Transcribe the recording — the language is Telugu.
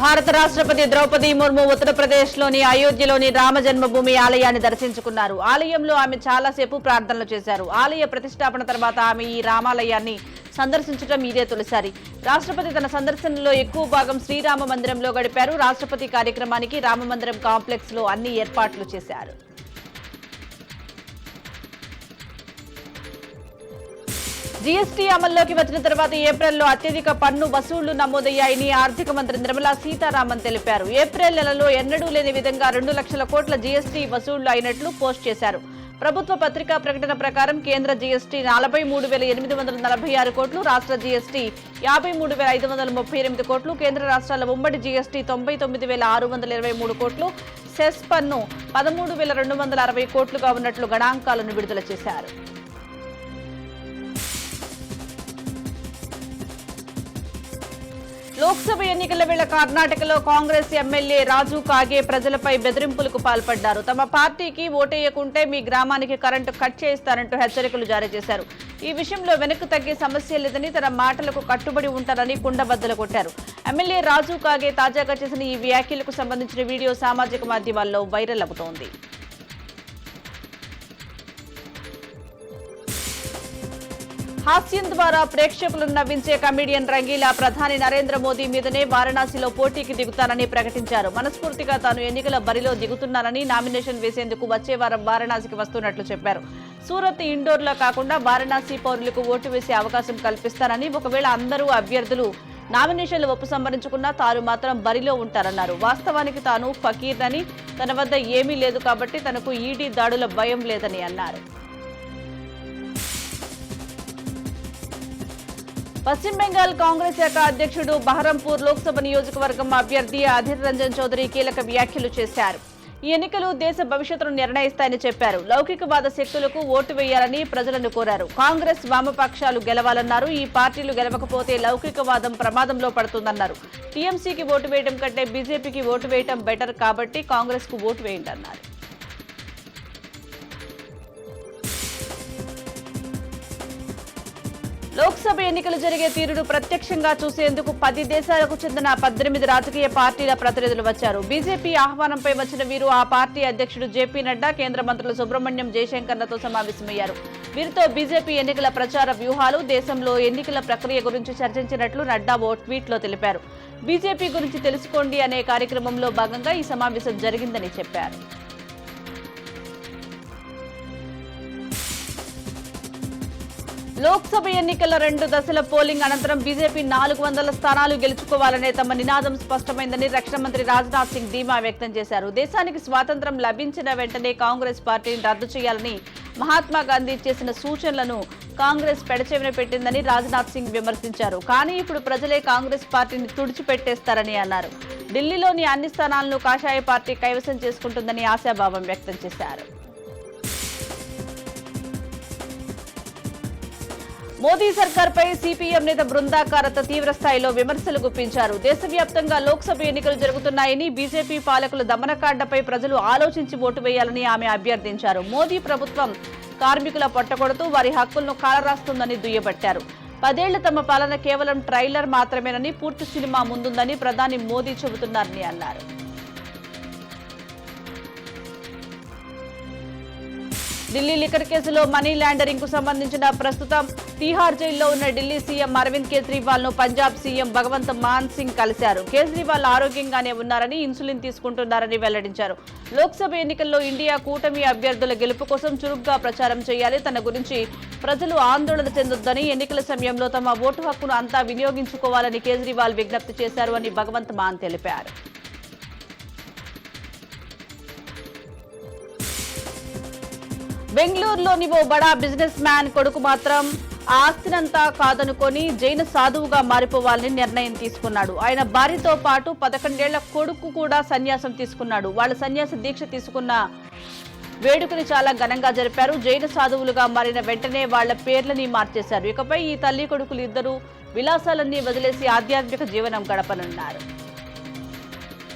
భారత రాష్ట్రపతి ద్రౌపది ముర్ము ఉత్తరప్రదేశ్లోని అయోధ్యలోని రామ జన్మభూమి ఆలయాన్ని దర్శించుకున్నారు. ఆలయంలో ఆమె చాలాసేపు ప్రార్థనలు చేశారు. ఆలయ ప్రతిష్టాపన తర్వాత ఆమె ఈ రామాలయాన్ని సందర్శించడం ఇదే తొలిసారి. రాష్ట్రపతి తన సందర్శనలో ఎక్కువ భాగం శ్రీరామ మందిరంలో గడిపారు. రాష్ట్రపతి కార్యక్రమానికి రామ మందిరం కాంప్లెక్స్లో అన్ని ఏర్పాట్లు చేశారు. జీఎస్టీ అమల్లోకి వచ్చిన తర్వాత ఏప్రిల్లో అత్యధిక పన్ను వసూళ్ళు నమోదయ్యాయని ఆర్థిక మంత్రి నిర్మలా సీతారామన్ తెలిపారు. ఏప్రిల్ నెలలో ఎన్నడూ లేని విధంగా రెండు లక్షల కోట్ల జీఎస్టీ వసూళ్ళు అయినట్లు పోస్ట్ చేశారు. ప్రభుత్వ పత్రికా ప్రకటన ప్రకారం కేంద్ర జీఎస్టీ నలభై మూడు వేల ఎనిమిది వందల నలభై ఆరు కోట్లు రాష్ట్ర జీఎస్టీ యాభై మూడు వేల ఐదు వందల ముప్పై ఎనిమిది కోట్లు కేంద్ర రాష్ట్రాల ఉమ్మడి జీఎస్టీ తొంభై తొమ్మిది వేల ఆరు వందల ఇరవై మూడు కోట్లు సెస్ పన్ను పదమూడు వేల రెండు వందల అరవై కోట్లుగా ఉన్నట్లు గణాంకాలను విడుదల చేశారు. లోక్సభ ఎన్నికల వేళ కర్ణాటకలో కాంగ్రెస్ ఎమ్మెల్యే రాజు కాగే ప్రజలపై బెదిరింపులకు పాల్పడ్డారు. తమ పార్టీకి ఓటేయకుంటే మీ గ్రామానికి కరెంటు కట్ చేస్తారంటూ హెచ్చరికలు జారీ చేశారు. ఈ విషయంలో వెనక్కు తగ్గే సమస్య లేదని తన మాటలకు కట్టుబడి ఉంటారని కుండబద్దలు కొట్టారు. ఎమ్మెల్యే రాజు కాగే తాజాగా చేసిన ఈ వ్యాఖ్యలకు సంబంధించిన వీడియో సామాజిక మాధ్యమాల్లో వైరల్ అవుతోంది. హాస్యం ద్వారా ప్రేక్షకులను నవ్వించే కమెడియన్ రంగీలా ప్రధాని నరేంద్ర మోదీ మీదనే వారణాసిలో పోటీకి దిగుతానని ప్రకటించారు. మనస్ఫూర్తిగా తాను ఎన్నికల బరిలో దిగుతున్నానని నామినేషన్ వేసేందుకు వచ్చే వారం వారణాసికి వస్తున్నట్లు చెప్పారు. సూరత్ ఇండోర్లో కాకుండా వారణాసి పౌరులకు ఓటు వేసే అవకాశం కల్పిస్తారని ఒకవేళ అందరూ అభ్యర్థులు నామినేషన్లు ఉపసంహరించుకున్నా తాను మాత్రం బరిలో ఉంటారన్నారు. వాస్తవానికి తాను ఫకీర్నని తన వద్ద ఏమీ లేదు కాబట్టి తనకు ఈడీ దాడుల భయం లేదని అన్నారు. పశ్చిమ బెంగాల్ కాంగ్రెస్ శాఖ అధ్యక్షుడు బహరంపూర్ లోక్సభ నియోజకవర్గం అభ్యర్థి అధీర్ రంజన్ చౌదరి కీలక వ్యాఖ్యలు చేశారు. ఈ ఎన్నికలు దేశ భవిష్యత్తును నిర్ణయిస్తాయని చెప్పారు. లౌకికవాద శక్తులకు ఓటు వేయాలని ప్రజలను కోరారు. కాంగ్రెస్ వామపక్షాలు గెలవాలన్నారు. ఈ పార్టీలు గెలవకపోతే లౌకికవాదం ప్రమాదంలో పడుతుందన్నారు. టీఎంసీకి ఓటు వేయడం కంటే బీజేపీకి ఓటు వేయడం బెటర్ కాబట్టి కాంగ్రెస్కు ఓటు వేయండి అన్నారు. లోక్సభ ఎన్నికలు జరిగే తీరును ప్రత్యక్షంగా చూసేందుకు పది దేశాలకు చెందిన పద్దెనిమిది రాజకీయ పార్టీల ప్రతినిధులు వచ్చారు. బీజేపీ ఆహ్వానంపై వచ్చిన వీరు ఆ పార్టీ అధ్యక్షుడు జేపీ నడ్డా కేంద్ర మంత్రులు సుబ్రహ్మణ్యం జయశంకర్లతో సమావేశమయ్యారు. వీరితో బీజేపీ ఎన్నికల ప్రచార వ్యూహాలు దేశంలో ఎన్నికల ప్రక్రియ గురించి చర్చించినట్లు నడ్డా ఓ ట్వీట్లో తెలిపారు. బీజేపీ గురించి తెలుసుకోండి అనే కార్యక్రమంలో భాగంగా ఈ సమావేశం జరిగిందని చెప్పారు. లోక్సభ ఎన్నికల రెండు దశల పోలింగ్ అనంతరం బీజేపీ నాలుగు వందల స్థానాలు గెలుచుకోవాలనే తమ నినాదం స్పష్టమైందని రక్షణ మంత్రి రాజ్నాథ్ సింగ్ ధీమా వ్యక్తం చేశారు. దేశానికి స్వాతంత్రం లభించిన వెంటనే కాంగ్రెస్ పార్టీని రద్దు చేయాలని మహాత్మా గాంధీ చేసిన సూచనలను కాంగ్రెస్ పెడచెవిన పెట్టిందని రాజ్నాథ్ సింగ్ విమర్శించారు. కానీ ఇప్పుడు ప్రజలే కాంగ్రెస్ పార్టీని తుడిచిపెట్టేస్తారని అన్నారు. ఢిల్లీలోని అన్ని స్థానాలను కాషాయ పార్టీ కైవసం చేసుకుంటుందని ఆశాభావం వ్యక్తం చేశారు. మోదీ సర్కార్పై సిపిఎం నేత బృందాకారత తీవ్రస్థాయిలో విమర్శలు గుప్పించారు. దేశవ్యాప్తంగా లోక్సభ ఎన్నికలు జరుగుతున్నాయని బీజేపీ పాలకుల దమనకాండపై ప్రజలు ఆలోచించి ఓటు వేయాలని ఆమె అభ్యర్థించారు. మోదీ ప్రభుత్వం కార్మికుల పొట్టగొడుతూ వారి హక్కులను కాలరాస్తుందని దుయ్యబట్టారు. పదేళ్ళ తమ పాలన కేవలం ట్రైలర్ మాత్రమేనని పూర్తి సినిమా ముందుందని ప్రధాని మోదీ చెబుతున్నారని అన్నారు. ఢిల్లీ లిక్కర్ కేసులో మనీ ల్యాండరింగ్కు సంబంధించిన ప్రస్తుతం తీహార్ జైల్లో ఉన్న ఢిల్లీ సీఎం అరవింద్ కేజ్రీవాల్ను పంజాబ్ సీఎం భగవంత్ మాన్ సింగ్ కలిశారు. కేజ్రీవాల్ ఆరోగ్యంగానే ఉన్నారని ఇన్సులిన్ తీసుకుంటున్నారని వెల్లడించారు. లోక్సభ ఎన్నికల్లో ఇండియా కూటమి అభ్యర్థుల గెలుపు కోసం చురుగ్గా ప్రచారం చేయాలి. తన గురించి ప్రజలు ఆందోళన చెందొద్దని ఎన్నికల సమయంలో తమ ఓటు హక్కును అంతా వినియోగించుకోవాలని కేజ్రీవాల్ విజ్ఞప్తి చేశారు అని భగవంత్ మాన్ తెలిపారు. బెంగళూరులోని ఓ బడా బిజినెస్ మ్యాన్ కొడుకు మాత్రం ఆస్తినంతా కాదనుకొని జైన సాధువుగా మారిపోవాలని నిర్ణయం తీసుకున్నాడు. ఆయన భార్యతో పాటు పదకొండేళ్ళ కొడుకు కూడా సన్యాసం తీసుకున్నాడు. వాళ్ళ సన్యాస దీక్ష తీసుకున్న వేడుకని చాలా ఘనంగా జరిపారు. జైన సాధువులుగా మారిన వెంటనే వాళ్ళ పేర్లని మార్చేశారు. ఇకపై ఈ తల్లి కొడుకులు ఇద్దరు విలాసాలన్నీ వదిలేసి ఆధ్యాత్మిక జీవనం గడపనున్నారు.